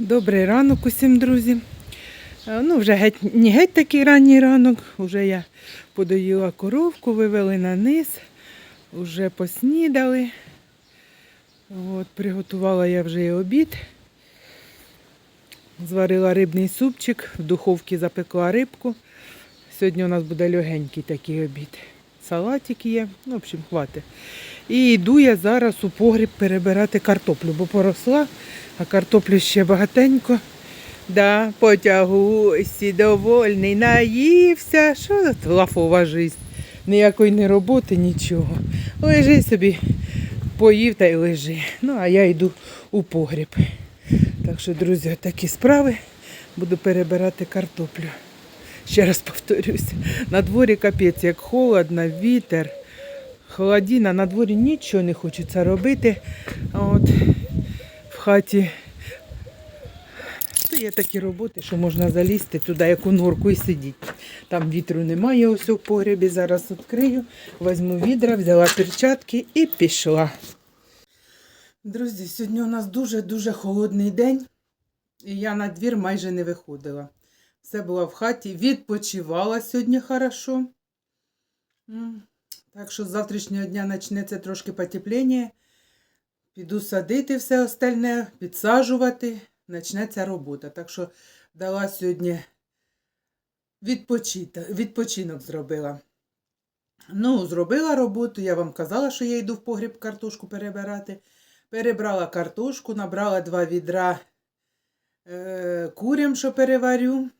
Добрий ранок усім, друзі. Е, Ну, вже геть, не геть такий ранній ранок. Уже я подоїла коровку, вивели на низ, вже поснідали. От, приготувала я вже і обід. Зварила рибний супчик, в духовці запекла рибку. Сьогодні у нас буде легенький такий обід. Салатик є, ну, в общем, хватить. І йду я зараз у погріб перебирати картоплю, бо поросла, а картоплю ще багатенько. Да, потягуйся, довольний, наївся. Що за лафова жизнь? Ніякої не роботи, нічого. Лежи собі, поїв та й лежи. Ну, а я йду у погріб. Так що, друзі, такі справи. Буду перебирати картоплю. Ще раз повторюсь, на дворі капець, як холодно, вітер, холодіна, на дворі нічого не хочеться робити. А от в хаті то є такі роботи, що можна залізти туди, як у норку, і сидіти. Там вітру немає, ось у погребі. Зараз відкрию, візьму відра, взяла перчатки і пішла. Друзі, сьогодні у нас дуже-дуже холодний день, і я на двір майже не виходила. Все була в хаті, відпочивала сьогодні хорошо. Так що з завтрашнього дня почнеться трошки потепління. Піду садити все остальне, підсаджувати, почнеться робота. Так що дала сьогодні відпочити, відпочинок зробила. Ну, зробила роботу, я вам казала, що я йду в погріб картошку перебирати. Перебрала картошку, набрала два відра е, курям, що переварю.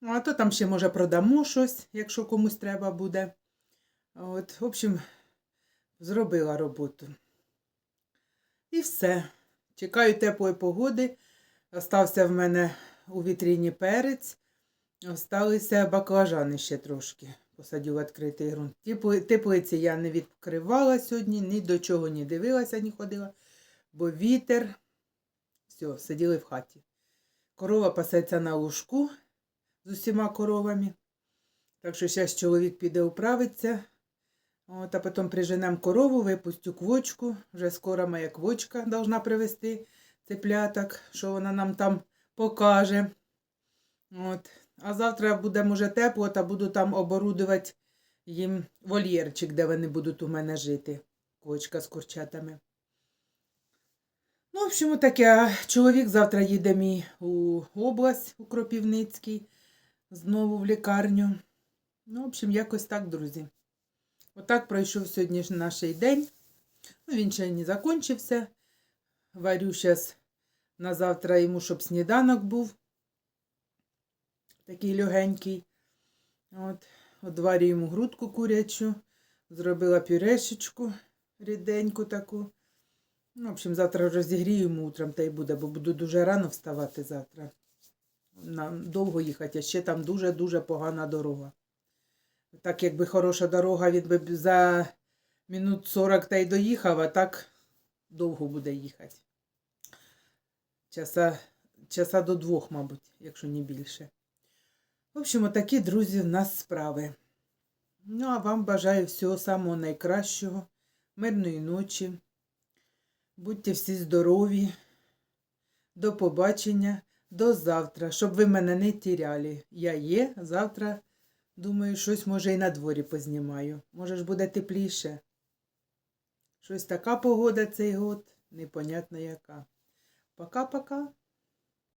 Ну, а то там ще, може, продамо щось, якщо комусь треба буде. От, в общем, зробила роботу. І все. Чекаю теплої погоди. Остався в мене у вітріні перець. Осталися баклажани ще трошки. Посадю відкритий ґрунт. Теплиці я не відкривала сьогодні, ні до чого не дивилася, ні ходила, бо вітер. Все, сиділи в хаті. Корова пасеться на лужку з усіма коровами. Так що зараз чоловік піде управиться. От, а потім приженемо корову, випустю квочку. Вже скоро моя квочка должна привезти цепляток, що вона нам там покаже. От. А завтра буде, може, тепло, та буду там оборудувати їм вольєрчик, де вони будуть у мене жити. Квочка з курчатами. Ну, в общем, таке. Чоловік завтра їде мій у область, у Кропівницький, знову в лікарню. Ну, в общем, якось так, друзі. Отак пройшов сьогодні наш день. Ну, він ще не закінчився. Варю зараз на завтра йому, щоб сніданок був. Такий легенький. От, одварю йому грудку курячу. Зробила пюрешечку ріденьку таку. Ну, в общем, завтра розігрію йому утром та й буде, бо буду дуже рано вставати завтра. Нам довго їхати, а ще там дуже-дуже погана дорога. Так, якби хороша дорога, він би за минут 40 та й доїхав, а так довго буде їхати. Часа, часа до двох, мабуть, якщо не більше. В общем, такі, друзі, в нас справи. Ну, а вам бажаю всього самого найкращого, мирної ночі. Будьте всі здорові. До побачення, до завтра, щоб ви мене не тіряли. Я є, завтра, думаю, щось може і на дворі познімаю. Може ж буде тепліше. Щось така погода цей год, непонятно яка. Пока-пока.